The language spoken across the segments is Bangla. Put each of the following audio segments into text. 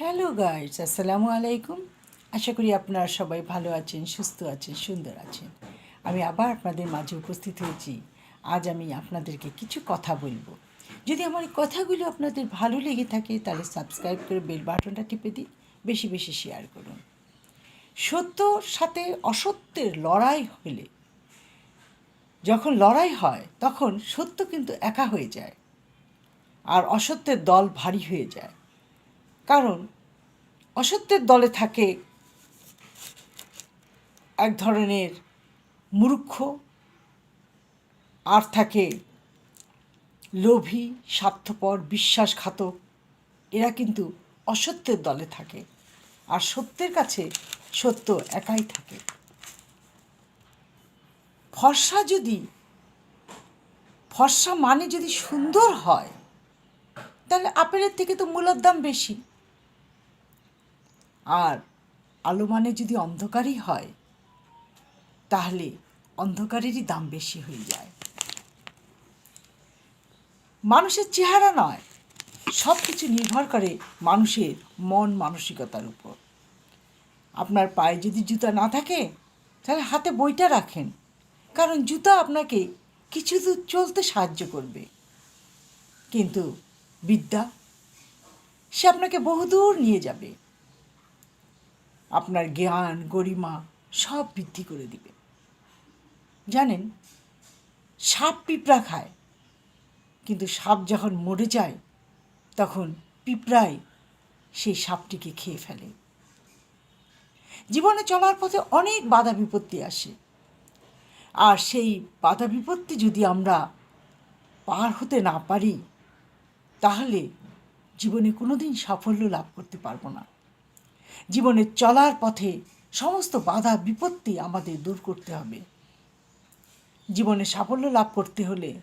হ্যালো গাইস আসসালামু আলাইকুম আশা করি আপনারা সবাই ভালো আছেন, সুস্থ আছেন, সুন্দর আছেন। আমি আবার আপনাদের মাঝে উপস্থিত হয়েছি। আজ আমি আপনাদেরকে কিছু কথা বলব। যদি আমার এই কথাগুলো আপনাদের ভালো লেগে থাকে, তাহলে সাবস্ক্রাইব করে বেল বাটনটা টিপে দিন। বেশি বেশি শেয়ার করুন। সত্যর সাথে অসত্যের লড়াই হলে, যখন লড়াই হয়, তখন সত্য কিন্তু একা হয়ে যায়। আর অসত্যের দল ভারী হয়ে যায়। কারণ অসত্যের দলে থাকে এক ধরনের মূর্খ, আর থাকে লোভী, স্বার্থপর, বিশ্বাসঘাতক। এরা কিন্তু অসত্যের দলে থাকে, আর সত্যের কাছে সত্য একাই থাকে। ফর্সা যদি, ফর্সা মানে যদি সুন্দর হয়, তাহলে আপেলের থেকে তো মূলার দাম বেশি। আর আলো মানে যদি অন্ধকারই হয়, তাহলে অন্ধকারেরই দাম বেশি হয়ে যায়। মানুষের চেহারা নয় সব কিছু নির্ভর করে মানুষের মন মানসিকতার উপর। আপনার পায়ে যদি জুতা না থাকে, তাহলে হাতে বইটা রাখেন, কারণ জুতা আপনাকে কিছু দূর চলতে সাহায্য করবে। কিন্তু বিদ্যা, সে আপনাকে বহুদূর নিয়ে যাবে। আপনার জ্ঞান, গরিমা সব বৃদ্ধি করে দিবে। জানেন? সাপ পিঁপড়া খায়, কিন্তু সাপ যখন মরে যায়, তখন পিঁপড়াই সেই সাপটিকে খেয়ে ফেলে। জীবনে চলার পথে অনেক বাধা বিপত্তি আসে। আর সেই বাধা বিপত্তি যদি আমরা পার হতে না পারি, তাহলে জীবনে কোনো দিন সাফল্য লাভ করতে পারব না। জীবনের চলার পথে সমস্ত বাধা, বিপত্তি আমাদের দূর করতে হবে। জীবনে সাফল্য লাভ করতে হলে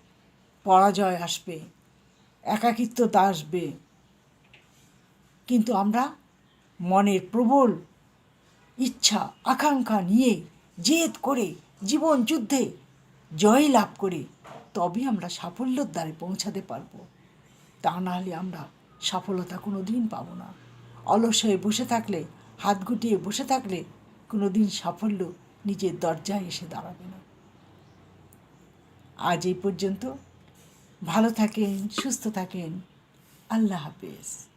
পরাজয় আসবে একাকিত্বতা আসবে। কিন্তু আমরা মনের প্রবল ইচ্ছা, আকাঙ্ক্ষা নিয়ে জেদ করে জীবন যুদ্ধে জয় লাভ করে তবে আমরা সাফল্যর দ্বারে পৌঁছাতে পারব। তা নাহলে আমরা সফলতা কোনো দিন পাবো না। অলস হয়ে বসে থাকলে, হাত গুটিয়ে বসে থাকলে কোনো দিন সাফল্য নিজের দরজায় এসে দাঁড়াবে না। আজ এই পর্যন্ত। ভালো থাকেন, সুস্থ থাকেন। আল্লাহ হাফেজ।